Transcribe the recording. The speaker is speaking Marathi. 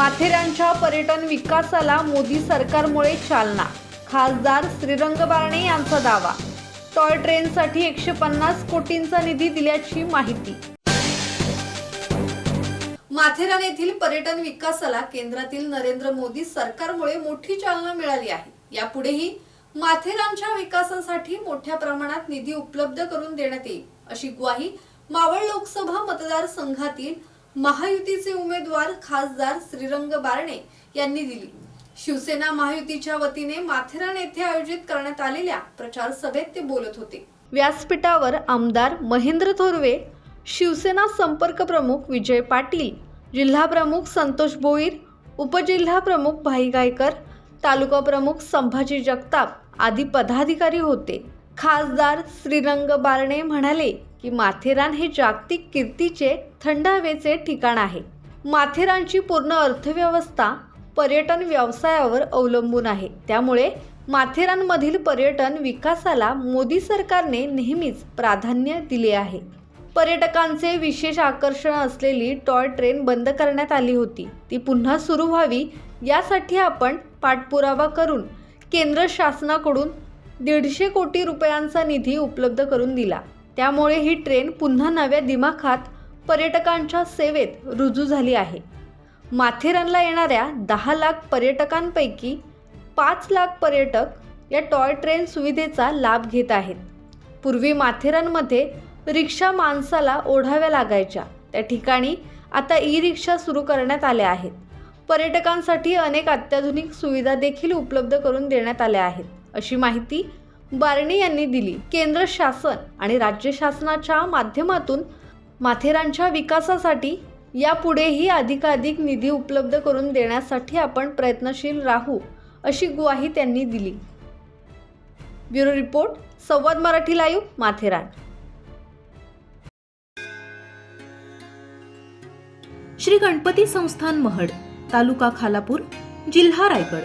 माथेरानच्या पर्यटन विकासाला मोदी सरकारमुळे चालना. खासदार श्रीरंग बारणे यांचा दावा. टॉय ट्रेनसाठी एकशे पन्नास कोटींचा निधी दिल्याची माहिती. माथेरान येथील पर्यटन विकासाला केंद्रातील नरेंद्र मोदी सरकारमुळे मोठी चालना मिळाली आहे. यापुढेही माथेरानच्या विकासासाठी मोठ्या प्रमाणात निधी उपलब्ध करून देण्यात येईल अशी ग्वाही मावळ लोकसभा मतदारसंघातील महायुतीचे उमेदवार खासदार श्रीरंग बारणे यांनी दिली. शिवसेना महायुतीच्या वतीने माथेरान येथे आयोजित करण्यात आलेल्या प्रचार सभेत ते बोलत होते. व्यासपीठावर आमदार महेंद्र थोरवे शिवसेना संपर्क प्रमुख विजय पाटील जिल्हा प्रमुख संतोष भोईर उपजिल्हा प्रमुख भाई गायकर तालुका प्रमुख संभाजी जगताप आदी पदाधिकारी होते. खासदार श्रीरंग बारणे म्हणाले की माथेरान हे जागतिक कीर्तीचे थंड हवेचे ठिकाण आहे. माथेरानची पूर्ण अर्थव्यवस्था पर्यटन व्यवसायावर अवलंबून आहे. त्यामुळे माथेरानमधील पर्यटन विकासाला मोदी सरकारने नेहमीच प्राधान्य दिले आहे. पर्यटकांचे विशेष आकर्षण असलेली टॉय ट्रेन बंद करण्यात आली होती. ती पुन्हा सुरू व्हावी यासाठी आपण पाठपुरावा करून केंद्र शासनाकडून दीडशे कोटी रुपयांचा निधी उपलब्ध करून दिला. त्यामुळे ही ट्रेन पुन्हा नव्या दिमाखात पर्यटकांच्या सेवेत रुजू झाली आहे. माथेरानला येणाऱ्या दहा लाख पर्यटकांपैकी पाच लाख पर्यटक या टॉय ट्रेन सुविधेचा लाभ घेत आहेत. पूर्वी माथेरानमध्ये रिक्षा माणसाला ओढाव्या लागायच्या. त्या ठिकाणी आता ई रिक्षा सुरू करण्यात आल्या आहेत. पर्यटकांसाठी अनेक अत्याधुनिक सुविधा देखील उपलब्ध करून देण्यात आल्या आहेत. अशी माहिती बारणे यांनी दिली. केंद्र शासन आणि राज्य शासनाच्या माध्यमातून माथेरानच्या विकासासाठी यापुढेही अधिकाधिक निधी उपलब्ध करून देण्यासाठी आपण प्रयत्नशील राहू अशी ग्वाही त्यांनी दिली. ब्युरो रिपोर्ट संवाद मराठी लाईव्ह माथेरान. श्री गणपती संस्थान महड तालुका खालापूर जिल्हा रायगड.